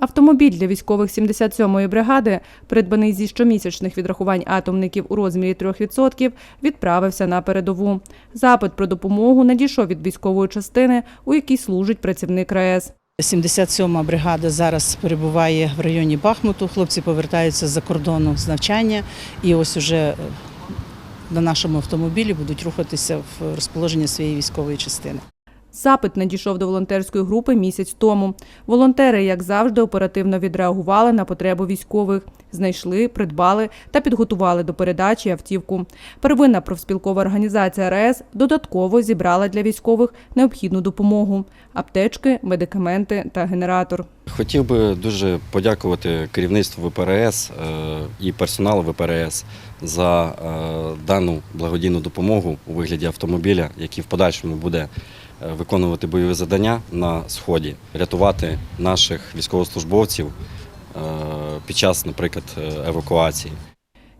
Автомобіль для військових 77-ї бригади, придбаний зі щомісячних відрахувань атомників у розмірі 3%, відправився на передову. Запит про допомогу надійшов від військової частини, у якій служить працівник РАЕС. 77-ма бригада зараз перебуває в районі Бахмуту. Хлопці повертаються з-за кордону з навчання і ось уже е, на нашому автомобілі будуть рухатися в розположення своєї військової частини. Запит надійшов до волонтерської групи місяць тому. Волонтери, як завжди, оперативно відреагували на потребу військових, знайшли, придбали та підготували до передачі автівку. Первинна профспілкова організація РАЕС додатково зібрала для військових необхідну допомогу: аптечки, медикаменти та генератор. Хотів би дуже подякувати керівництву ВПРС е, і персоналу ВПРС за е, дану благодійну допомогу у вигляді автомобіля, який в подальшому буде виконувати бойові завдання на сході, рятувати наших військовослужбовців е, під час, наприклад, е, евакуації.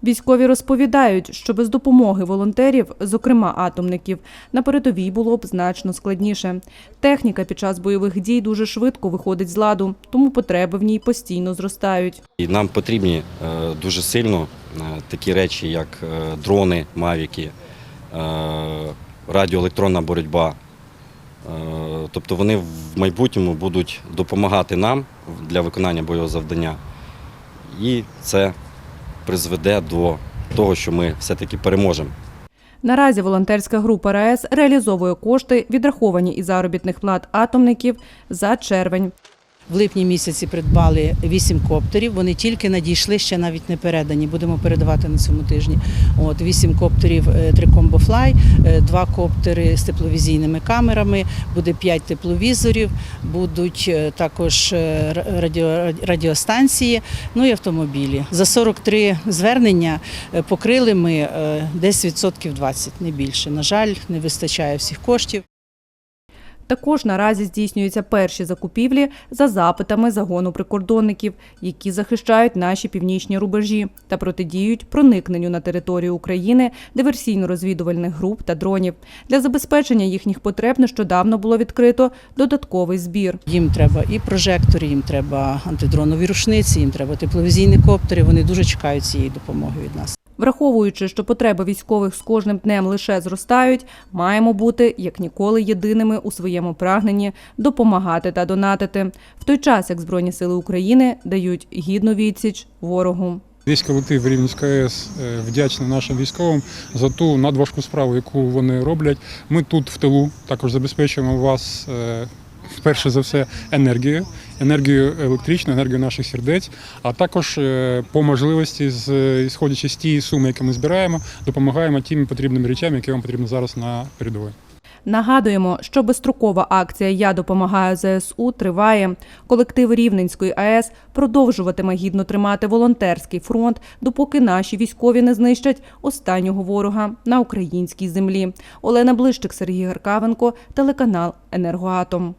Військові розповідають, що без допомоги волонтерів, зокрема атомників, на передовій було б значно складніше. Техніка під час бойових дій дуже швидко виходить з ладу, тому потреби в ній постійно зростають. І нам потрібні е, дуже сильно е, такі речі, як е, дрони, мавіки, е, радіоелектронна боротьба. Е, Тобто вони в майбутньому будуть допомагати нам для виконання бойового завдання. І це призведе до того, що ми все-таки переможемо. Наразі волонтерська група РаЕС реалізовує кошти, відраховані із заробітних плат атомників за червень. В липні місяці придбали вісім коптерів. Вони тільки надійшли, ще навіть не передані. Будемо передавати на цьому тижні. От вісім коптерів е, Трикомбофлай, е, два коптери з тепловізійними камерами, буде п'ять тепловізорів, будуть е, також радіо, радіостанції, ну і автомобілі. За 43 звернення покрили ми десь відсотків 20, не більше. На жаль, не вистачає всіх коштів. Також наразі здійснюються перші закупівлі за запитами загону прикордонників, які захищають наші північні рубежі та протидіють проникненню на територію України диверсійно-розвідувальних груп та дронів. Для забезпечення їхніх потреб нещодавно було відкрито додатковий збір. Їм треба і прожектори, їм треба антидронові рушниці, їм треба тепловізійні коптери. Вони дуже чекають цієї допомоги від нас. Враховуючи, що потреби військових з кожним днем лише зростають, маємо бути як ніколи єдиними у своєму прагненні допомагати та донатити, в той час як Збройні сили України дають гідну відсіч ворогу. Весь колектив Рівненської АЕС е, вдячний нашим військовим за ту надважку справу, яку вони роблять. Ми тут в тилу також забезпечуємо вас. Перше за все енергію, енергію електричну, енергію наших сердець, а також е, по можливості, ісходячи з тієї суми, яку ми збираємо, допомагаємо тим потрібним речам, які вам потрібні зараз на передовій. Нагадуємо, що безстрокова акція Я допомагаю ЗСУ триває. Колектив Рівненської АЕС продовжуватиме гідно тримати волонтерський фронт, допоки наші військові не знищать останнього ворога на українській землі. Олена Блищик, Сергій Гаркавенко, телеканал Енергоатом.